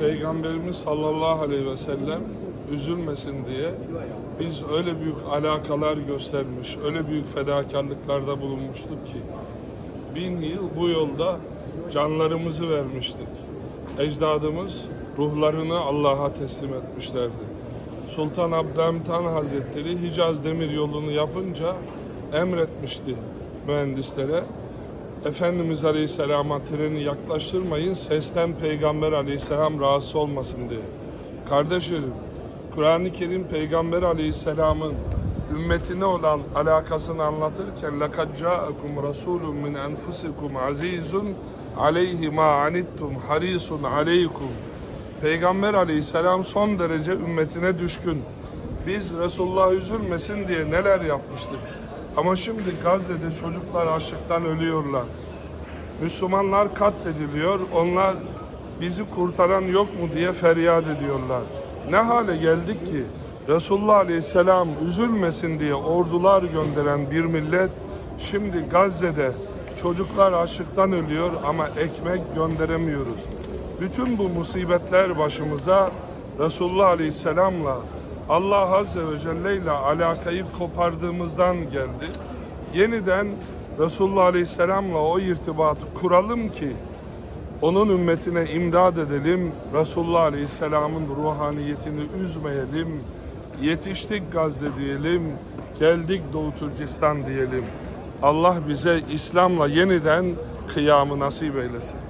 Peygamberimiz sallallahu aleyhi ve sellem üzülmesin diye biz öyle büyük alakalar göstermiş, öyle büyük fedakarlıklarda bulunmuştuk ki bin yıl bu yolda canlarımızı vermiştik. Ecdadımız ruhlarını Allah'a teslim etmişlerdi. Sultan Abdülhamit Hazretleri Hicaz Demir yolunu yapınca emretmişti mühendislere. Efendimiz Aleyhisselam'a treni yaklaştırmayın, sesten Peygamber Aleyhisselam rahatsız olmasın diye. Kardeşlerim, Kur'an-ı Kerim Peygamber Aleyhisselam'ın ümmetine olan alakasını anlatırken لَقَدْ جَاءَكُمْ رَسُولٌ مِنْ أَنْفُسِكُمْ عَز۪يزٌ عَلَيْهِ مَا عَنِتْتُمْ حَر۪يسٌ عَلَيْكُمْ Peygamber aleyhisselam son derece ümmetine düşkün. Biz Resulullah üzülmesin diye neler yapmıştık. Ama şimdi Gazze'de çocuklar açlıktan ölüyorlar. Müslümanlar katlediliyor. Onlar bizi kurtaran yok mu diye feryat ediyorlar. Ne hale geldik ki Resulullah Aleyhisselam üzülmesin diye ordular gönderen bir millet şimdi Gazze'de çocuklar açlıktan ölüyor ama ekmek gönderemiyoruz. Bütün bu musibetler başımıza Resulullah Aleyhisselam'la Allah Azze ve Celle ile alakayı kopardığımızdan geldi. Yeniden Resulullah Aleyhisselam'la o irtibatı kuralım ki onun ümmetine imdad edelim. Resulullah Aleyhisselam'ın ruhaniyetini üzmeyelim. Yetiştik Gazze diyelim. Geldik Doğu Türkistan diyelim. Allah bize İslam'la yeniden kıyamı nasip eylesin.